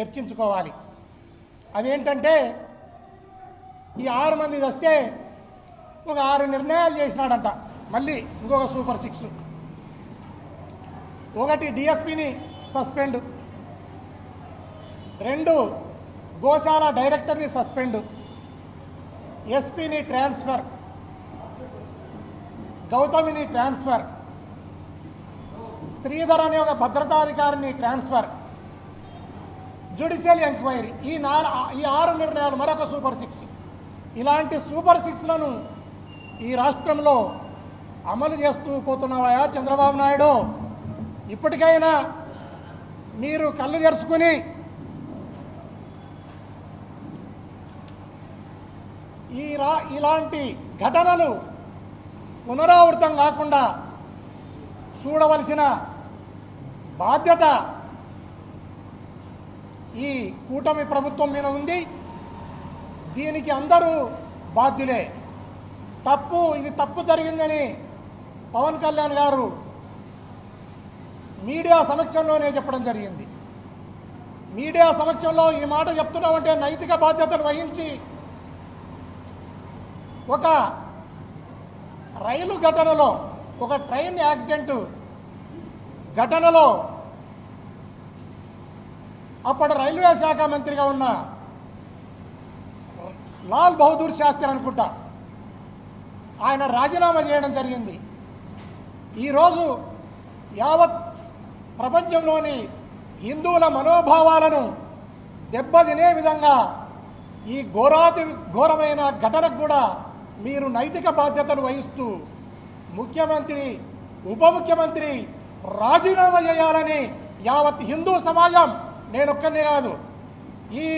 చర్చించుకోవాలి. అదేంటంటే ఈ ఆరు మంది వస్తే ఒక ఆరు నిర్ణయాలు చేసినాడంట. మళ్ళీ ఇంకొక సూపర్ సిక్స్. ఒకటి డిఎస్పిని సస్పెండ్. రెండు గోశాల డైరెక్టర్ని సస్పెండ్. ఎస్పీని ట్రాన్స్ఫర్. గౌతమిని ట్రాన్స్ఫర్. శ్రీధర్ అనే ఒక భద్రతాధికారిని ట్రాన్స్ఫర్. జ్యుడిషియల్ ఎంక్వైరీ ఈ నాలుగు ఈ ఆరు నిర్ణయాలు మరొక సూపర్ సిక్స్. ఇలాంటి సూపర్ సిక్స్లను ఈ రాష్ట్రంలో అమలు చేస్తూ పోతున్నావా చంద్రబాబు నాయుడు. ఇప్పటికైనా మీరు కళ్ళు తెరుచుకుని ఈ రా ఇలాంటి ఘటనలు పునరావృతం కాకుండా చూడవలసిన బాధ్యత ఈ కూటమి ప్రభుత్వం మీద ఉంది. దీనికి అందరూ బాధ్యులే. తప్పు ఇది తప్పు జరిగిందని పవన్ కళ్యాణ్ గారు మీడియా సమక్షంలోనే చెప్పడం జరిగింది. మీడియా సమక్షంలో ఈ మాట చెప్తున్నామంటే నైతిక బాధ్యతను వహించి ఒక రైలు ఘటనలో ఒక ట్రైన్ యాక్సిడెంట్ ఘటనలో అప్పటి రైల్వే శాఖ మంత్రిగా ఉన్న లాల్ బహదూర్ శాస్త్రి అనుకుంటా. ఆయన రాజీనామా చేయడం జరిగింది. ఈరోజు యావత్ ప్రపంచంలోని హిందువుల మనోభావాలను దెబ్బతినే విధంగా ఈ ఘోరాతి ఘోరమైన ఘటనకు కూడా మీరు నైతిక బాధ్యతను వహిస్తూ ముఖ్యమంత్రి ఉప ముఖ్యమంత్రి రాజీనామా చేయాలని యావత్ హిందూ సమాజం నేనొక్కనే కాదు ఈ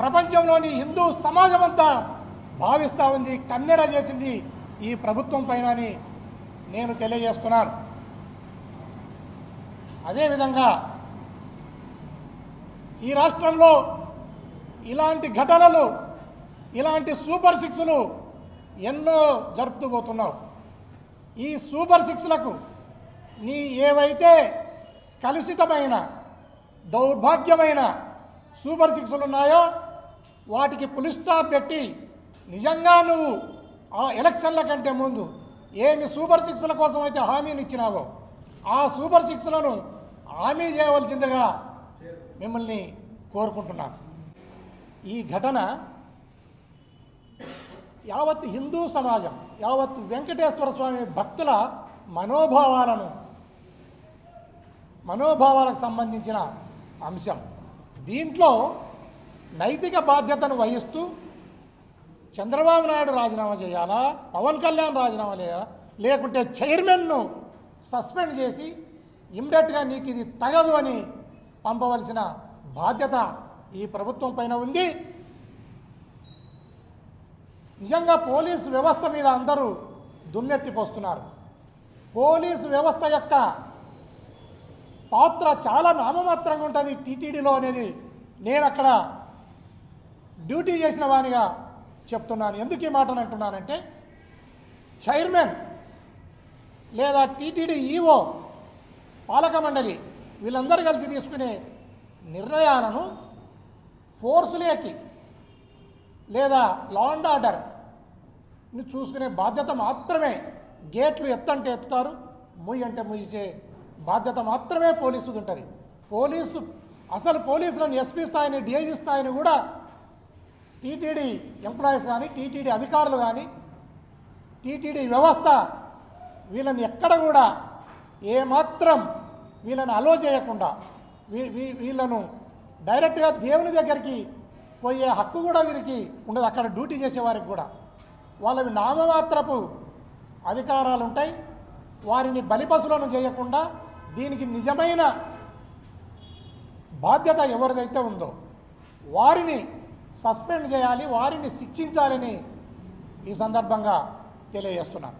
ప్రపంచంలోని హిందూ సమాజం అంతా భావిస్తూ ఉంది కన్నెర చేసింది ఈ ప్రభుత్వం పైన అని నేను తెలియజేస్తున్నాను. అదేవిధంగా ఈ రాష్ట్రంలో ఇలాంటి ఘటనలు ఇలాంటి సూపర్ సిక్స్లు ఎన్నో జరుపుతూ పోతున్నావు. ఈ సూపర్ సిక్స్లకు నీ ఏవైతే కలుషితమైన దౌర్భాగ్యమైన సూపర్ సిక్స్లు ఉన్నాయో వాటికి పులిస్టాప్ పెట్టి నిజంగా నువ్వు ఆ ఎలక్షన్ల కంటే ముందు ఏమి సూపర్ సిక్స్ల కోసం అయితే హామీని ఇచ్చినావో ఆ సూపర్ సిక్స్లను హామీ చేయవలసిందిగా మిమ్మల్ని కోరుకుంటున్నాను. ఈ ఘటన యావత్ హిందూ సమాజం యావత్ వెంకటేశ్వర స్వామి భక్తుల మనోభావాలను మనోభావాలకు సంబంధించిన అంశం. దీంట్లో నైతిక బాధ్యతను వహిస్తూ చంద్రబాబు నాయుడు రాజీనామా చేయాలా? పవన్ కళ్యాణ్ రాజీనామా చేయాలా లేకుంటే చైర్మన్ను సస్పెండ్ చేసి ఇమ్మీడియట్గా నీకు ఇది తగదు అని పంపవలసిన బాధ్యత ఈ ప్రభుత్వం పైన ఉంది. నిజంగా పోలీసు వ్యవస్థ మీద అందరూ దున్నెత్తిపోస్తున్నారు పోలీసు వ్యవస్థ యొక్క పాత్ర చాలా నామమాత్రంగా ఉంటుంది టీటీడీలో అనేది. నేను అక్కడ డ్యూటీ చేసిన వానిగా చెప్తున్నాను. ఎందుకు ఈ మాటను అంటున్నానంటే చైర్మన్ లేదా టీటీడీ ఈఓ పాలక మండలి వీళ్ళందరూ కలిసి తీసుకునే నిర్ణయాలను ఫోర్సులేకి లేదా లా అండ్ ఆర్డర్ చూసుకునే బాధ్యత మాత్రమే గేట్లు ఎత్తంటే ఎత్తుతారు ముయ్యి అంటే ముయ్యిసే బాధ్యత మాత్రమే పోలీసుది ఉంటుంది పోలీసు అసలు పోలీసులను ఎస్పీ స్థాయిని డిఐజీ స్థాయిని కూడా టీటీడీ ఎంప్లాయీస్ కానీ టీటీడీ అధికారులు కానీ టీటీడీ వ్యవస్థ వీళ్ళని ఎక్కడ కూడా ఏమాత్రం వీళ్ళని అలో చేయకుండా వీ- వీ- వీళ్ళను డైరెక్ట్గా దేవుని దగ్గరికి పోయే హక్కు కూడా వీరికి ఉండదు. అక్కడ డ్యూటీ చేసేవారికి కూడా. వాళ్ళవి నామమాత్రపు అధికారాలు ఉంటాయి వారిని బలిపశులను చేయకుండా దీనికి నిజమైన బాధ్యత ఎవరిదైతే ఉందో వారిని సస్పెండ్ చేయాలి వారిని శిక్షించాలని ఈ సందర్భంగా తెలియజేస్తున్నాను.